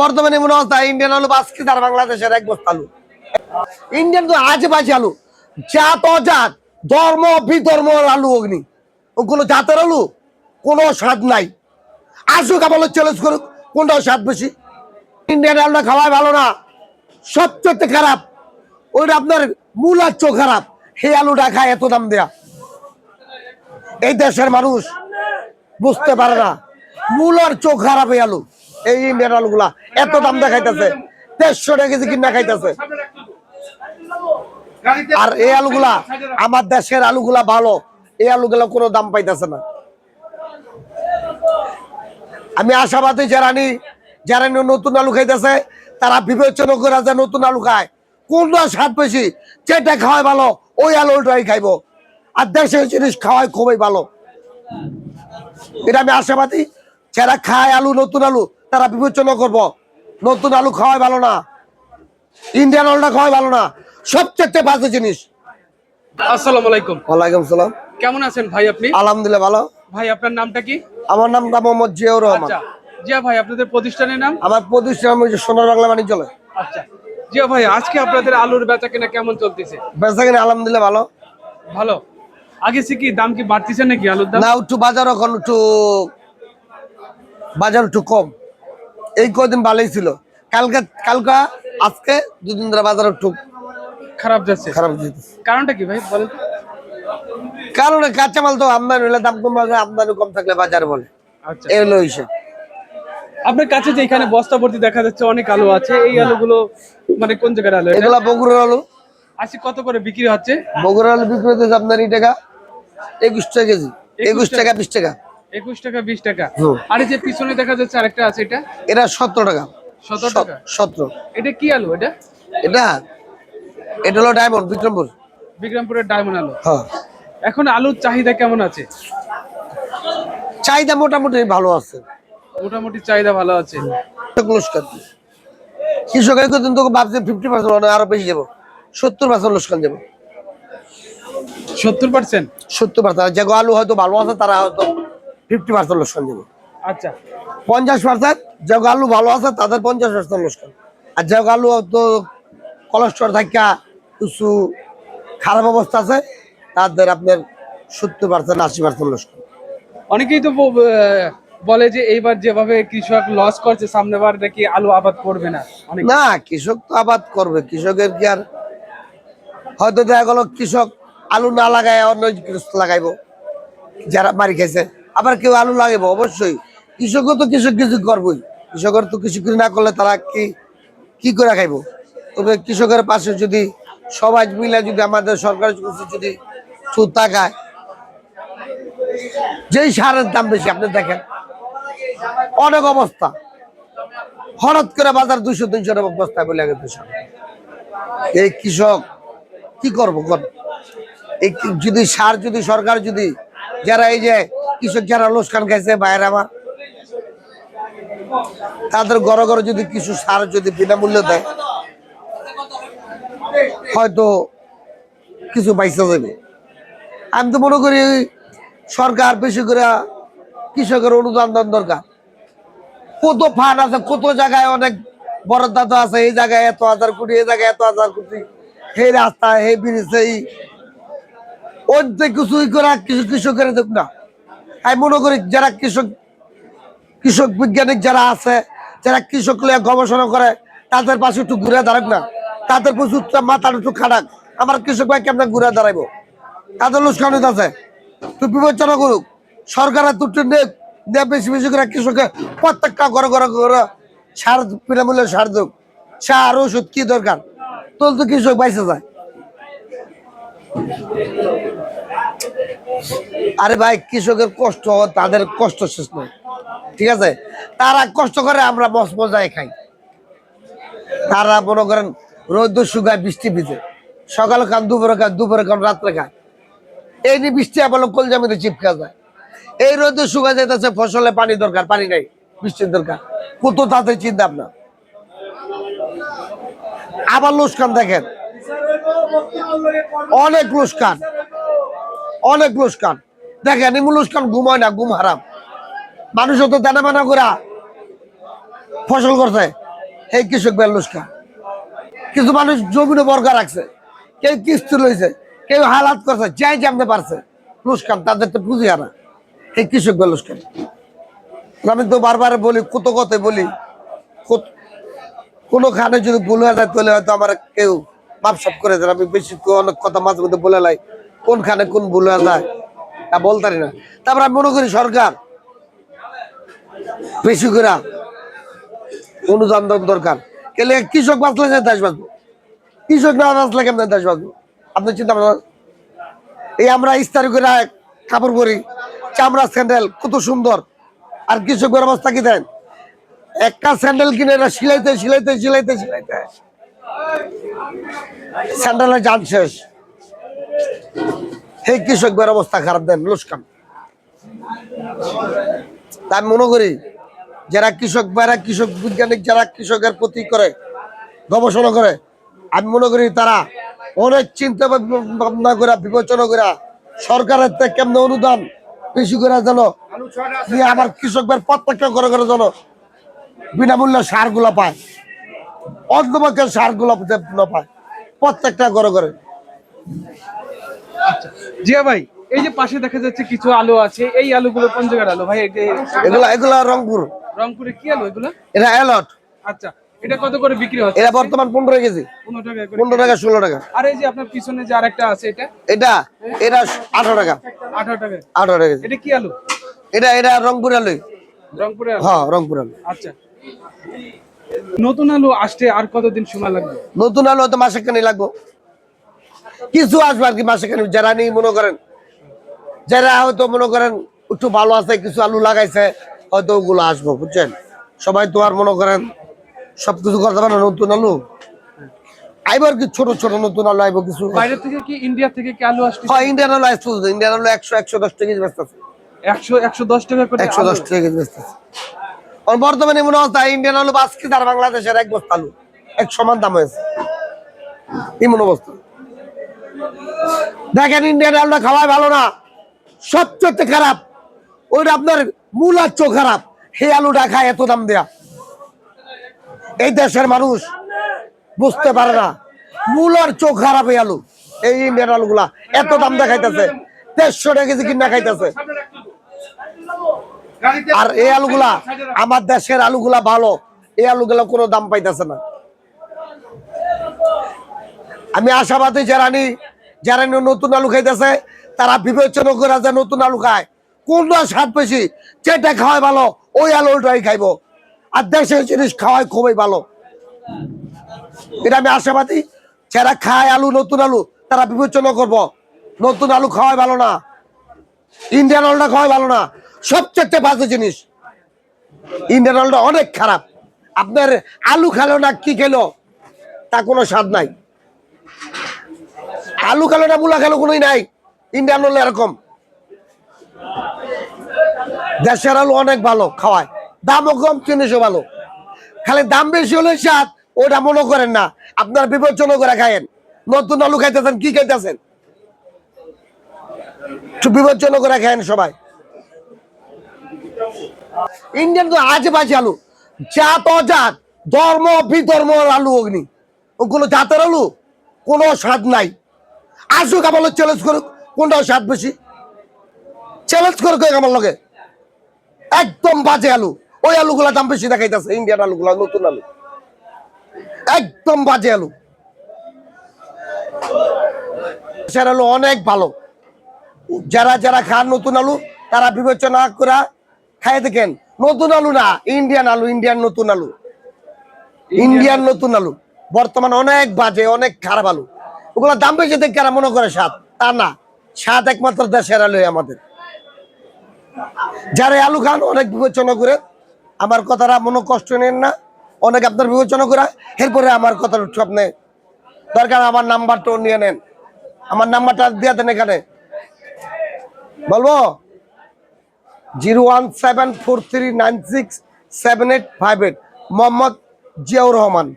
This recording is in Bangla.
বর্তমানে মনে অবস্থা ইন্ডিয়ান আলু পাঁচ কেজি আর বাংলাদেশের এক বস্তা আলু। ইন্ডিয়ান তো আজে বাজে আলু। জাত অজাত, ধর্ম বিধর্ম আলু অগ্নি। ওগুলো জাতের আলু? কোনো স্বাদ নাই। আসুক আমার চ্যালেঞ্জ করুক কোনটা স্বাদ বেশি। ইন্ডিয়ান আলুটা খাওয়াই ভালো না। সবচেয়ে খারাপ, ওইটা আপনার মূলাচ্চ খারাপ। সেই আলুটা খায় এত দাম দেয়া। এই দেশের মানুষ বুঝতে পারে না। মূলার চোখ খারাপ এই আলু। এই ইন্ডিয়ান আলুগুলা এত দাম দেখাইতেছে। দেড়শো টাকা কেজি কিনা খাইতেছে। আর এই আলুগুলা, আমার দেশের আলুগুলা ভালো, এই আলুগুলা কোনো দাম পাইতেছে না। আমি আশাবাদী যারা নি যারা নতুন আলু খাইতেছে, তারা বিবেচনা করে যে নতুন আলু খায়। কোনটা স্বাদ বেশি? যেটা খাওয়াই ভালো, ওই আলুটাই খাইবো। আর দেশের জিনিস খাওয়াই খুবই ভালো। এটা আমি আশাবাদী, যারা খায় আলু, নতুন আলু তারা বিবেচনা করব। নতুন আলু খাওয়াই ভালো না। ইন্ডিয়ান আলুটা খাওয়াই ভালো না। সবচেয়ে বাজে জিনিস। আসসালামু আলাইকুম। ওয়ালাইকুম সালাম। কেমন আছেন ভাই আপনি? আলহামদুলিল্লাহ ভালো। ভাই আপনার নামটা কি? আমার নামটা মোহাম্মদ জিয়াউর রহমান। আচ্ছা। জিয়া ভাই আপনাদের প্রতিষ্ঠানের নাম? আমার প্রতিষ্ঠান হচ্ছে সোনার বাংলা বাণিজ্যালয় আচ্ছা। জিয়া ভাই আজকে আপনাদের আলুর বেচা কেনা কেমন চলতেছে? বেচা কিনা আলহামদুলিল্লাহ ভালো। ভালো। আগে সে কি দাম কি বাড়তিছে নাকি আলুর দাম? না একটু বাজার এখন একটু বাজার একটু কম। এই কদিন ভালোই ছিল। কালকে কালকা আজকে দুদিন ধরে বাজার একটু খারাপ যাচ্ছে। খারাপ যেতেছে কারণটা কি ভাই বলেন? কারণ কাঁচামাল তো আমদানি হলে দাম কম বাড়বে আমদানি কম থাকলে বাজার বলে। আচ্ছা। এই হলো হিসেব। আপনার কাছে যে এখানে বস্তা ভর্তি দেখা যাচ্ছে অনেক আলু আছে এই আলুগুলো মানে কোন জায়গার আলু? এগুলা বগুড়ার আলু। আজকে কত করে বিক্রি হচ্ছে? বগুড়ার আলু বিক্রি হতেছে আপনার এই টাকা একুশ টাকা কেজি। একুশ টাকা বিশ টাকা। একুশ টাকা বিশ টাকা। আর যে পিছনে দেখা যাচ্ছে আরেকটা আছে এটা? এটা সতেরো টাকা। সতেরো টাকা? সতেরো। এটা কি আলু এটা? এটা এটা হলো ডায়মন্ড বিক্রমপুর। বিক্রমপুরের ডায়মন্ড আলু। হ্যাঁ। এখন আলুর চাহিদা কেমন আছে? চাহিদা মোটামুটি ভালো আছে। মোটামুটি চাহিদা ভালো আছে। লোসকান কৃষকের কিন্তু ভাবছে ফিফটি পার্সেন্ট আরও বেশি যাব সত্তর পার্সেন্ট লোসকান যাব সত্তর পার্সেন্ট সত্তর পার্সেন্ট যে আলু হয়তো ভালো আছে তারা হয়তো ফিফটি পার্সেন্ট লোসকান যাব আচ্ছা। পঞ্চাশ পার্সেন্ট যে আলু ভালো আছে তাদের পঞ্চাশ পার্সেন্ট লোসকান আর যে আলু হয়তো কলেস্ট্রল থাকা কিছু খারাপ অবস্থা আছে তাদের আপনার সত্তর পার্সেন্ট আশি পার্সেন্ট লোসকান অনেকেই তো বলে যে এইবার যেভাবে কৃষক লস করছে সামনেবার নাকি আলু আবাদ করবে না? না কৃষক তো আবাদ করবে কৃষকের কি আর হয়তো দেখা গেল কৃষক আলু না লাগায় অন্য লাগাইবো যারা মারি খাইছে। আবার কেউ আলু লাগাইবো অবশ্যই। কৃষকও তো কিছু কিছু করবই। কৃষকের তো কিছু না করলে তারা কি কি করে খাইবো? তবে কৃষকের পাশে যদি সবাই মিলে যদি আমাদের সরকার যদি সুদ তাকায় যেই সারের দাম বেশি, আপনি দেখেন। অনেক অবস্থা। হঠাৎ করে বাজার দুইশো তিনশো টাকা বলে গেছে। এই কৃষক কি করব কর এই যদি সার যদি সরকার যদি, যারা এই যে কৃষক যারা লোসকান খাইছে বাইরে আমার, তাদের ঘরে ঘরে যদি কিছু সার যদি বিনামূল্যে দেয়, হয়তো কিছু পাইসা যাবে। আমি তো মনে করি সরকার বেশি করে কৃষকের অনুদান দেওয়ার দরকার। কত ফান্ড আছে, কত জায়গায় অনেক বরাদ্দ আছে, এই জায়গায় এত হাজার কোটি, এই জায়গায় এত হাজার কোটি এই রাস্তা এই ব্রিজ এই যে কিছুই করা কিছু কৃষকের দেখ না। আমি মনে করি যারা কৃষক কৃষক বৈজ্ঞানিক যারা আছে, যারা কৃষক লিয়ে গবেষণা করে, তাদের পাশে একটু ঘুরে দাঁড়াক না। তাদের প্রচুর মাথার একটু খাটাক। আমার কৃষক ভাই কেমন ঘুরে দাঁড়াইবো? তাদের লোসকানিত আছে তুই বিবেচনা করুক, সরকারের দুটো বেশি বেশি করে কৃষকের প্রত্যেকটা ঘরে ঘরে ঘরে সার বিনামূল্যে সার দেব সার, ওষুধ কি দরকার? তোর তো কৃষক বাইসে যায়। আরে ভাই, কৃষকের কষ্ট তাদের কষ্ট শেষ নয় ঠিক আছে? তারা কষ্ট করে আমরা মজ মজায় খাই। তারা মনে করেন রৌদ্র শুকায়, বৃষ্টি ভিজে। সকালে খান, দুপুরে খান দুপুরে খান, রাত্রে খান এই নিয়ে বৃষ্টি আবার কল জমিতে চিপকা যায়। এই রোদে শুকা যাইতেছে, ফসলে পানি দরকার, পানি নাই, বৃষ্টির দরকার। কত তাদের চিন্তা আপনার আবার লোসকান দেখেন। অনেক লোসকান। অনেক লোসকান দেখেন এমন লোসকান ঘুমায় না, ঘুম হারাম। মানুষ তো দানা মানা করা ফসল করছে। এই কৃষক বেল লুস্কা কিছু মানুষ জমিনে বর্গা রাখছে। কেউ কিস্তি লইছে, কেউ হালাত করছে, যাই জানতে পারছে। লুস্কান তাদের তো বুঝি হারা। এই কৃষক বেল লুস্কান আমি তো বারবার বলি, কত কথা বলি। কোনোখানে যদি ভুল হয়ে যায়, তাহলে হয়তো আমার কেউ মাপসাপ করে দেন। আমি বেশি অনেক কথা মাঝে মধ্যে বলে লাই। কোনখানে কোন ভুল হয়ে যায়, তা বলতে পারি না। তারপর আমি মনে করি সরকার, বেশি অনুদান দরকার। কেলে কৃষক বাঁচলে যে দেশ বাঁচবো? কৃষক না বাঁচলে কেমন দেশ বাঁচবো? আপনি চিন্তা ভাবনা এই আমরা ইস্তারি করে কাপড় পরি, চামড়া স্যান্ডেল কত সুন্দর। আর কৃষকের অবস্থা কি দেন? একটা স্যান্ডেল কিনে এরা সিলাইতে সিলাইতে সিলাইতে সিলাইতে স্যান্ডেলের যান শেষ। এই কৃষকের অবস্থা খারাপ, দেন লুস্কান। তাই মনে করি, যারা কৃষক ভাইরা কৃষক বৈজ্ঞানিক, যারা কৃষকের প্রতি করে, গবেষণা করে, আমি মনে করি তারা অনেক চিন্তা ভাবনা করে, বিবেচনা করে, সরকারের থেকে কেমন অনুদান বেশি করে যেন আমার কৃষকদের প্রত্যেকটা করে করে যেন বিনামূল্যে সারগুলা পায়। অন্তপক্ষে সারগুলা না পায়, প্রত্যেকটা করে করে জিয়া ভাই এই যে পাশে দেখা যাচ্ছে কিছু আলু আছে এই আলুগুলো কোন জায়গার আলু ভাই? এগুলা এগুলা রংপুর। রংপুরে কি আলু এগুলো? এটা এলট। আচ্ছা এটা কত করে বিক্রি হচ্ছে? এটা বর্তমান কেজি। টাকা করে পনেরো টাকা ষোলো টাকা। আর এই যে আপনার পিছনে যে আরেকটা আছে এটা? এটা এটা আঠারো টাকা। আঠারো টাকা। আঠারো টাকা এটা কি আলু? এটা এটা রংপুর আলু। রংপুরে আলু? হ্যাঁ রংপুর আলু। আচ্ছা। নতুন আলু আসতে আর কতদিন সময় লাগবে? নতুন আলু হয়তো মাসে খানি লাগবো। কিছু আসবে আর কি মাসে খানি যারা নেই মনে করেন। যারা হয়তো মনে করেন একটু ভালো আছে কিছু আলু লাগাইছে হয়তো ওগুলো আসব বুঝছেন? সবাই তো আর মনে করেন সবকিছু করতে পারে নতুন আলু। আইবার কি ছোট ছোট নতুন আলু আইব কিছু? বাইরে থেকে কি ইন্ডিয়া থেকে কি আলু আসছে হ্যাঁ ইন্ডিয়ান আলু আলু টাকা কেজি দশ টাকা করে টাকা কেজি আর বর্তমানে মনে ইন্ডিয়ান আলু বাংলাদেশের এক বস্তা আলু। এক সমান দাম হয়েছে। এমন অবস্থা দেখেন ইন্ডিয়ান আলুটা খাওয়াই ভালো না। সবচেয়ে খারাপ। ওইটা আপনার মূলাচ্চ খারাপ। সেই আলুটা খায় এত দাম দেয়া। এই দেশের মানুষ বুঝতে পারে না। মূলার চোখ খারাপ এই আলু। এই ইন্ডিয়ান আলুগুলা এত দাম দেখাইতেছে। দেড়শো টাকা কেজি কিনা খাইতেছে। আর এই আলুগুলা, আমার দেশের আলুগুলা ভালো। এই আলুগুলা কোনো দাম পাইতেছে না। আমি আশাবাদী যারা নি যারা নতুন আলু খাইতেছে, তারা বিবেচনা করে যে নতুন আলু খায়। কোনটা স্বাদ বেশি? যেটা খাওয়াই ভালো, ওই আলুটাই খাইবো। আর দেশের জিনিস খাওয়াই খুবই ভালো। এটা আমি আশাবাদী, যারা খায় আলু, নতুন আলু, তারা বিবেচনা করব। নতুন আলু খাওয়াই ভালো না। ইন্ডিয়ান আলুটা খাওয়াই ভালো না। সবচেয়ে বাজে জিনিস। ইন্ডিয়ান আলুটা অনেক খারাপ। আপনার আলু খেলো না, কি খেলো? তা কোনো স্বাদ নাই। আলু খেলো না মুলা খেলো কোনোই নাই। ইন্ডিয়ান আলু এরকম। দেশের আলু অনেক ভালো, খাওয়ায়। দামও কম, জিনিসও ভালো। খালি দাম বেশি হলে স্বাদ ওটা মনে করেন না। আপনার বিবেচনা করে খায়েন। নতুন আলু খাইতেছেন, কি খাইতেছেন? বিবেচনা করে খায়েন সবাই। ইন্ডিয়ান তো আজে বাজে আলু। জাত অজাত, ধর্ম, বিধর্ম আলু অগ্নি। ওগুলো জাতের আলু? কোনো স্বাদ নাই। আসুক আমার চ্যালেঞ্জ করুক কোনটা স্বাদ বেশি। চ্যালেঞ্জ করুক আমার লগে। একদম বাজে আলু। ওই আলুগুলা দাম বেশি দেখাইতেছে ইন্ডিয়ান আলুগুলা নতুন আলু। একদম বাজে আলু। দেশের আলু অনেক ভালো। যারা যারা খান নতুন আলু তারা বিবেচনা করা খাই দেখেন। নতুন আলু না ইন্ডিয়ান আলু ইন্ডিয়ান নতুন আলু। ইন্ডিয়ান নতুন আলু। বর্তমানে অনেক বাজে, অনেক খারাপ আলু। ওগুলো দাম বেশি দেখে কারা মনে করে স্বাদ। তা না, স্বাদ একমাত্র দেশের আলু আমাদের। যারা আলু খান, অনেক বিবেচনা করে। আমার কথাটা মনে কষ্ট নেন না। অনেক আপনার বিবেচনা করে। এরপরে আমার কথাটা একটু আপনি দরকার, আমার নাম্বারটাও নিয়ে নেন। আমার নাম্বারটা দিয়ে দেন এখানে। বলব? Zero one seven four three nine six seven eight five eight. Mohammad Ziaur Rahman.